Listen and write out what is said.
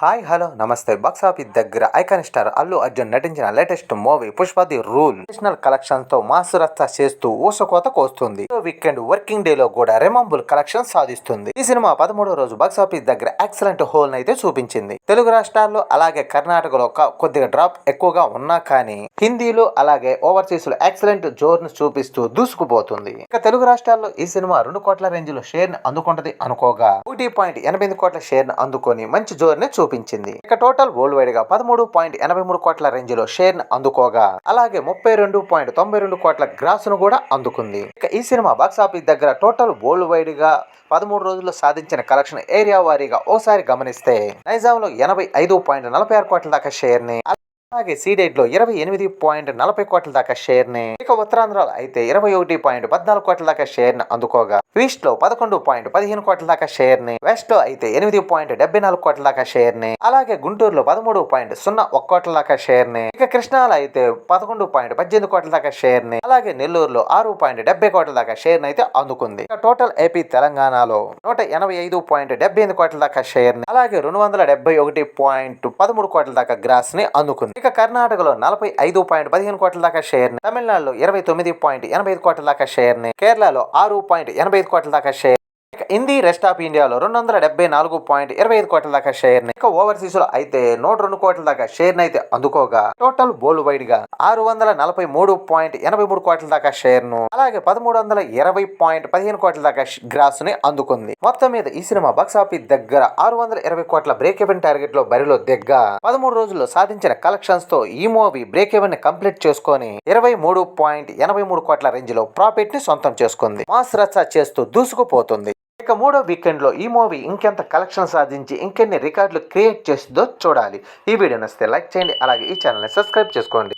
Hi hello నమస్తే. Box office దగ్గర icon star Allu Arjun నటించిన లేటెస్ట్ మూవీ పుష్పది రూల్. నేషనల్ కలెక్షన్తో మాస్ రచ్చ చేస్తూ ఊసకోత కోస్తుంది. వీకెండ్ వర్కింగ్ డే లో కూడా రెమంబుల్ కలెక్షన్ సాధిస్తుంది. ఈ సినిమా పదమూడో రోజు బాక్స్ ఆఫీస్ దగ్గర ఎక్సలెంట్ హోల్ అయితే చూపించింది. తెలుగు రాష్ట్రాల్లో అలాగే కర్ణాటకలో కొద్దిగా డ్రాప్ ఎక్కువగా ఉన్నా కానీ హిందీలో అలాగే ఓవర్సీస్లో ఎక్సలెంట్ జోర్ను చూపిస్తూ దూసుకుపోతుంది. ఇక తెలుగు రాష్ట్రాల్లో ఈ సినిమా రెండు కోట్ల రేంజ్లో షేర్ని అందుకుంటది అనుకోగా. ఒకటి పాయింట్ ఎనభై కోట్ల షేర్ను అందుకొని మంచి జోర్ని చూపించింది. ఇక టోటల్ వరల్డ్ వైడ్గా పదమూడు పాయింట్ ఎనభై మూడు కోట్ల రేంజ్లో అందుకోగా. అలాగే ముప్పై రెండు పాయింట్ తొంభై రెండు కోట్ల గ్రాసును కూడా అందుకుంది. ఇక ఈ సినిమా బాక్సాఫీస్ దగ్గర టోటల్ వరల్డ్ వైడ్గా పదమూడు రోజుల్లో సాధించిన కలెక్షన్ ఏరియా వారీగా ఓసారి గమనిస్తే నైజాంలో ఎనభై ఐదు పాయింట్ నలభై ఆరు కోట్ల దాకా షేర్ని అలాగే సీడెడ్లో ఇరవై ఎనిమిది పాయింట్ నలభై కోట్ల దాకా షేర్ని ఇక ఉత్తరాంధ్రలో అయితే ఇరవై ఒకటి పాయింట్ పద్నాలుగు కోట్ల దాకా షేర్ని అందుకోగా. ఈస్ట్లో పదకొండు పాయింట్ పదిహేను కోట్ల దాకా షేర్ని వెస్ట్లో అయితే ఎనిమిది పాయింట్ డెబ్బై నాలుగు కోట్ల దాకా షేర్ని అలాగే గుంటూరులో పదమూడు పాయింట్ సున్నా ఒక కోట్ల దాకా షేర్ని ఇక కృష్ణాలో అయితే పదకొండు పాయింట్ పద్దెనిమిది కోట్ల దాకా షేర్ని అలాగే నెల్లూరులో ఆరు పాయింట్ డెబ్బై కోట్ల దాకా షేర్ని అయితే అందుకుంది. ఇక టోటల్ ఏపీ తెలంగాణలో నూట ఎనభై ఐదు పాయింట్ డెబ్బై ఎనిమిది కోట్ల దాకా షేర్ని అలాగే రెండు వందల డెబ్బై ఒకటి పాయింట్ పదమూడు కోట్ల దాకా గ్రాస్ని అందుకుంది. ఇక కర్ణాటకలో నలభై ఐదు పాయింట్ పదిహేను కోట్ల దాకా షేర్ని తమిళనాడులో ఇరవై తొమ్మిది పాయింట్ ఎనభై ఐదు కోట్ల దాకా షేర్ని కేరళలో ఆరు పాయింట్ ఎనభై ఐదు కోట్ల దాకా షేర్ ఇంది హిందీ రెస్ట్ ఆఫ్ ఇండియాలో రెండు వందల డెబ్బై నాలుగు పాయింట్ ఇరవై ఐదు కోట్ల దాకా షేర్ ఇక ఓవర్సీస్లో అయితే నూట రెండు కోట్ల దాకా షేర్ అయితే అందుకోగా టోటల్ బోల్డ్ వైడ్గా ఆరు వందల నలభై మూడు పాయింట్ ఎనభై మూడు కోట్ల దాకా షేర్ను అలాగే పదమూడు వందల ఇరవై పాయింట్ పదిహేను కోట్ల దాకా గ్రాస్ని అందుకుంది. మొత్తం మీద ఈ సినిమా బాక్స్ ఆఫీస్ దగ్గర ఆరు వందల ఇరవై కోట్ల బ్రేక్ ఎవెన్ టార్గెట్లో బరిలో దిగ్గ పదమూడు రోజుల్లో సాధించిన కలెక్షన్స్తో ఈ మూవీ బ్రేక్ ఎవెన్ని కంప్లీట్ చేసుకొని ఇరవై మూడు పాయింట్ ఎనభై మూడు కోట్ల రేంజ్లో ప్రాఫిట్ని సొంతం చేసుకుంది. మాస్ రచ్చ చేస్తూ దూసుకుపోతుంది. ఇక మూడో వీకెండ్లో ఈ మూవీ ఇంకెంత కలెక్షన్ సాధించి ఇంకెన్ని రికార్డులు క్రియేట్ చేస్తుందో చూడాలి. ఈ వీడియో నచ్చితే లైక్ చేయండి అలాగే ఈ ఛానల్ని సబ్స్క్రైబ్ చేసుకోండి.